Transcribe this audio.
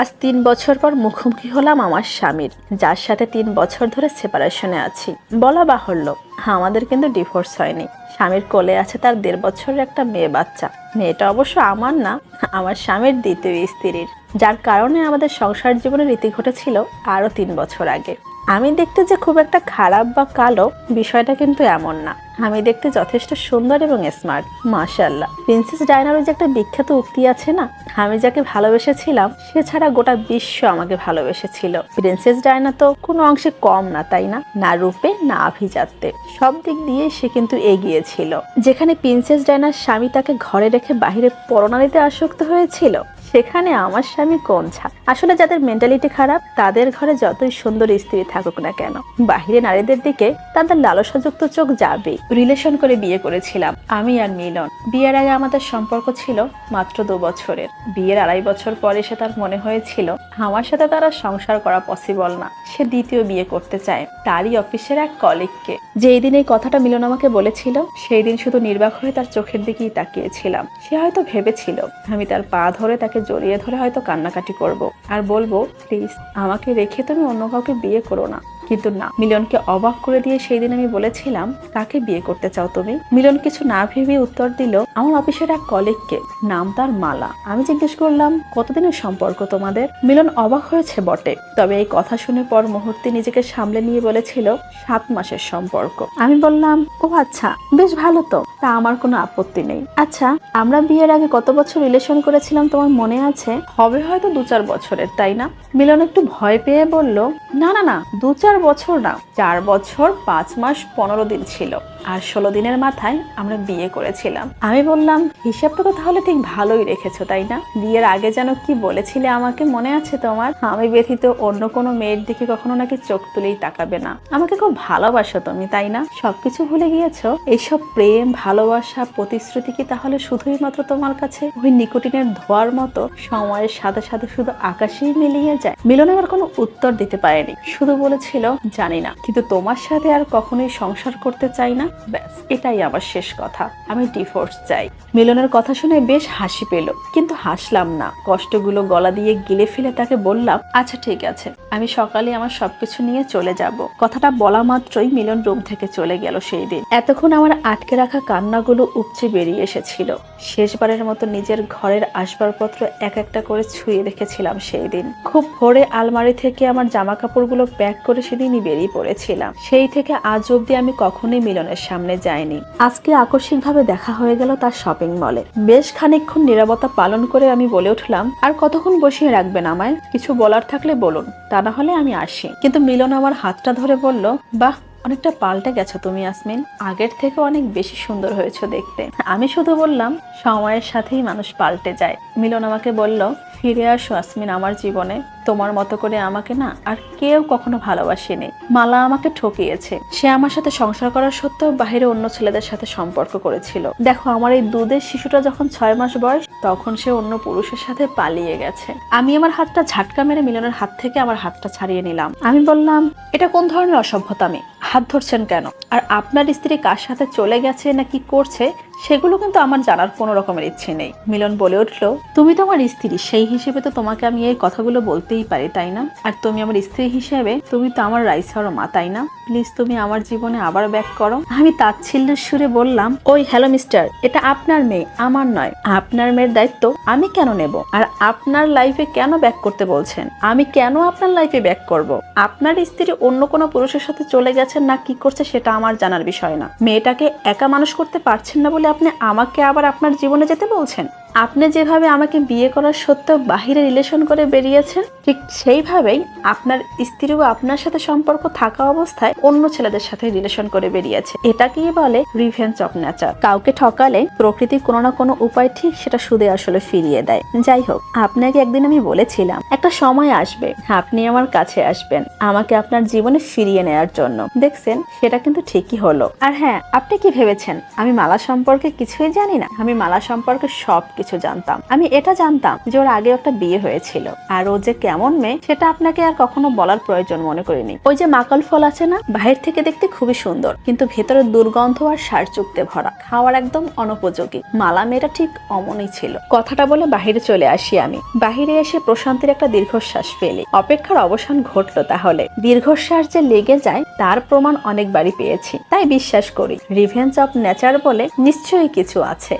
আজ তিন বছর পর মুখোমুখি হলাম আমার স্বামীর, যার সাথে তিন বছর ধরে সেপারেশনে আছি। বলা বাহুল্য, আমাদের কিন্তু ডিভোর্স হয়নি। স্বামীর কোলে আছে তার দেড় বছরের একটা মেয়ে বাচ্চা। মেয়েটা অবশ্য আমার না, আমার স্বামীর দ্বিতীয় স্ত্রীর, যার কারণে আমাদের সংসার জীবনের রীতি ঘটেছিল আরও তিন বছর আগে। আমি দেখতে যে খুব একটা খারাপ বা কালো, বিষয়টা কিন্তু এমন না। আমি দেখতে যথেষ্ট সুন্দর এবং স্মার্ট মাশাল্লাহ প্রিন্সেস ডায়নারও যে একটা বিখ্যাত উক্তি আছে না, আমি যাকে ভালোবেসেছিলাম, সে ছাড়া গোটা বিশ্ব আমাকে ভালোবেসেছিল। প্রিন্সেস ডায়না তো কোনো অংশে কম না, তাই না? না রূপে, না আভিজাত্যে। সব দিক দিয়ে সে কিন্তু এগিয়ে ছিল যেখানে প্রিন্সেস ডায়নার স্বামী তাকে ঘরে রেখে বাইরে পরনারীতে আসক্ত হয়েছিল সেখানে আমার স্বামী কোন ছাপ আসলে যাদের মেন্টালিটি খারাপ, তাদের ঘরে যতই সুন্দর স্ত্রী থাকুক না কেন, বাহিরে নারীদের দিকে তাদের লালসাযুক্ত চোখ যাবে রিলেশন করে বিয়ে করেছিলাম, আমি আর মিলন। বিয়ের আগে আমাদের সম্পর্ক ছিল মাত্র দু বছরের। বিয়ের আড়াই বছর পরে সে তার মনে হয়েছিল আমার সাথে তারা সংসার করা পসিবল না। সে দ্বিতীয় বিয়ে করতে চায়। তারই অফিসের এক কলিগকে যেই দিন এই কথাটা মিলন আমাকে বলেছিল, সেই দিন শুধু নির্বাক হয়ে তার চোখের দিকেই তাকিয়েছিলাম। সে হয়তো ভেবেছিল, আমি তার পা ধরে তাকে জড়িয়ে ধরে হয়তো কান্নাকাটি করব। আর বলব, প্লিজ, আমাকে রেখে তুমি অন্য কাউকে বিয়ে করো না। কিন্তু না। মিলনকে অবাক করে দিয়ে সেই দিন আমি বলেছিলাম, কাকে বিয়ে করতে চাও তুমি? মিলন কিছু না ভেবে উত্তর দিল, আমার অফিসের এক কলিগকে নাম তার মালা। আমি জিজ্ঞেস করলাম, কতদিনের সম্পর্ক তোমাদের? মিলন অবাক হয়েছে বটে। তবে এই কথা শুনে পর মুহূর্তে নিজেকে সামলে নিয়ে বলেছিল, সাত মাসের সম্পর্ক। আমি বললাম, ও আচ্ছা বেশ ভালো তো। তা আমার কোনো আপত্তি নেই। আচ্ছা আমরা বিয়ের আগে কত বছর রিলেশন করেছিলাম তোমার মনে আছে? হবে হয়তো দু চার বছরের, তাই না? মিলন একটু ভয় পেয়ে বলল, না না না, দু চার বছর না, চার বছর পাঁচ মাস পনেরো দিন ছিল। আর ষোলো দিনের মাথায় আমরা বিয়ে করেছিলাম। আমি বললাম, হিসাবটা তো তাহলে ঠিক ভালোই রেখেছো, তাই না? বিয়ের আগে যেন কি বলেছিলে আমাকে, মনে আছে তোমার? আমি ব্যথিত, অন্য কোনো মেয়ের দিকে কখনো নাকি চোখ তুলেই তাকাবে না। আমাকে খুব ভালোবাসো তুমি, তাই না? সবকিছু ভুলে গিয়েছো? এইসব প্রেম, ভালোবাসা, প্রতিশ্রুতি কি তাহলে শুধুই মাত্র তোমার কাছে? ওই নিকোটিনের ধোয়ার মতো সময়ের সাথে সাথে শুধু আকাশেই মিলিয়ে যায়। মিলন আমার কোনো উত্তর দিতে পারেনি। শুধু বলেছিল, জানি না। কিন্তু তোমার সাথে আর কখনোই সংসার করতে চাই না। ব্যাস, এটাই আমার শেষ কথা। আমি ডিভোর্স চাই। মিলনের কথা শুনে বেশ হাসি পেল, কিন্তু হাসলাম না। কষ্টগুলো গলা দিয়ে গিলে ফেলে তাকে বললাম আচ্ছা ঠিক আছে। আমি সকালে আমার সবকিছু নিয়ে চলে যাব। কথাটা বলা মাত্রই মিলন রুম থেকে চলে গেল সেই দিন। এতক্ষণ আমার আটকে রাখা কান্নাগুলো উপচে বেরিয়ে এসেছিল। শেষবারের মতো নিজের ঘরের আসবাবপত্র এক একটা করে ছুঁয়ে রেখেছিলাম সেই দিন। খুব ভোরে আলমারি থেকে আমার জামা কাপড়গুলো প্যাক করে সেদিনই বেরিয়ে পড়েছিলাম। সেই থেকে আজ অবধি আমি কখনোই মিলনের সামনে যায়নি। আজকে আকস্মিকভাবে দেখা হয়ে গেল তার শপিং মলে বেশ খানিকক্ষণ নিরাপত্তা পালন করে আমি বলে উঠলাম, আর কতক্ষণ বসিয়ে রাখবেন আমায়? কিছু বলার থাকলে বলুন, তা না হলে আমি আসি। কিন্তু মিলন আমার হাতটা ধরে বলল, বাহ, অনেকটা পাল্টে গেছো তুমি আসমিন আগের থেকে অনেক বেশি সুন্দর হয়েছো দেখতে। আমি শুধু বললাম, সময়ের সাথেই মানুষ পাল্টে যায়। মিলন আমাকে বলল ফিরে আসো, আসমিন, আমার জীবনে। তোমার মতো করে আমাকে না আর কেউ কখনো ভালোবাসেনি। মালা আমাকে ঠকিয়েছে। সে আমার সাথে সংসার করার সত্ত্বেও বাইরে অন্য ছেলেদের সাথে সম্পর্ক করেছিল। দেখো, আমার এই দুধের শিশুটা যখন ছয় মাস বয়স, তখন সে অন্য পুরুষের সাথে পালিয়ে গেছে। আমি আমার হাতটা ঝাটকা মেরে মিলনের হাত থেকে আমার হাতটা ছাড়িয়ে নিলাম। আমি বললাম, এটা কোন ধরনের অসভ্যতা আমি? হাত ধরছেন কেন? আর আপনার স্ত্রী কার সাথে চলে গেছে না কি করছে? সেগুলো কিন্তু আমার জানার কোনো রকমের ইচ্ছে নেই। মিলন বলে উঠল, তুমি তো আমার স্ত্রী, সেই হিসেবে তো তোমাকে আমি এই কথাগুলো বলতেই পারি, তাই না? আর তুমি আমার স্ত্রী হিসেবে, তুমি তো আমার রাইসার মা, তাই না? প্লিজ তুমি আমার জীবনে আবার ব্যাক করো। আমি তাচ্ছিল্যের সুরে বললাম, ওই, হ্যালো মিস্টার, এটা আপনার মেয়ে, আমার নয়। আপনার মেয়ের দায়িত্ব আমি কেন নেব? আর আপনার লাইফে কেন ব্যাক করতে বলছেন? আমি কেন আপনার লাইফে ব্যাক করব? আপনার স্ত্রী অন্য কোনো পুরুষের সাথে চলে গেছেন না কি করছে সেটা আমার জানার বিষয় না। মেয়েটাকে একা মানুষ করতে পারছেন না বলে আপনি আমাকে আবার আপনার জীবনে যেতে বলছেন? আপনি যেভাবে আমাকে বিয়ে করার সত্ত্বেও বাহিরে রিলেশন করে বেরিয়েছেন, ঠিক সেইভাবেই আপনার স্ত্রীও আপনার সাথে সম্পর্ক থাকা অবস্থায় অন্য ছেলেদের সাথে রিলেশন করে বেরিয়েছে। এটাকেই বলে? রিভেঞ্জ অফ নেচার কাউকে ঠকালে প্রকৃতি কোনো না কোনো উপায় ঠিক সেটা সুদে আসলে ফিরিয়ে দেয়। যাই হোক, আপনাকে একদিন আমি বলেছিলাম, একটা সময় আসবে, আপনি আমার কাছে আসবেন, আমাকে আপনার জীবনে ফিরিয়ে নেয়ার জন্য। দেখছেন, সেটা কিন্তু ঠিকই হলো। আর হ্যাঁ আপনি কি ভেবেছেন? আমি মালা সম্পর্কে কিছুই জানি না। আমি মালা সম্পর্কে সব সবকিছু জানতাম। আমি এটা জানতাম যে ওর আগে একটা বিয়ে হয়েছিল। আর ও যে কেমন মেয়ে, সেটা আপনাকে আর কখনো বলার প্রয়োজন মনে করিনি। ওই যে মাকাল ফল আছে না, বাহির থেকে দেখতে খুবই সুন্দর, কিন্তু ভেতরে দুর্গন্ধ আর সার চুক্তে ভরা। খাওয়ার একদম অনুপযোগী। মালা মেয়েটা ঠিক অমনই ছিল। কথাটা বলে বাহিরে চলে আসি আমি। বাহিরে এসে প্রশান্তির একটা দীর্ঘশ্বাস ফেলি। অপেক্ষার অবসান ঘটলো তাহলে। দীর্ঘশ্বাস যে লেগে যায়, তার প্রমাণ অনেকবারই পেয়েছি। তাই বিশ্বাস করি রিভেঞ্জ অফ নেচার বলে নিশ্চয়ই কিছু আছে।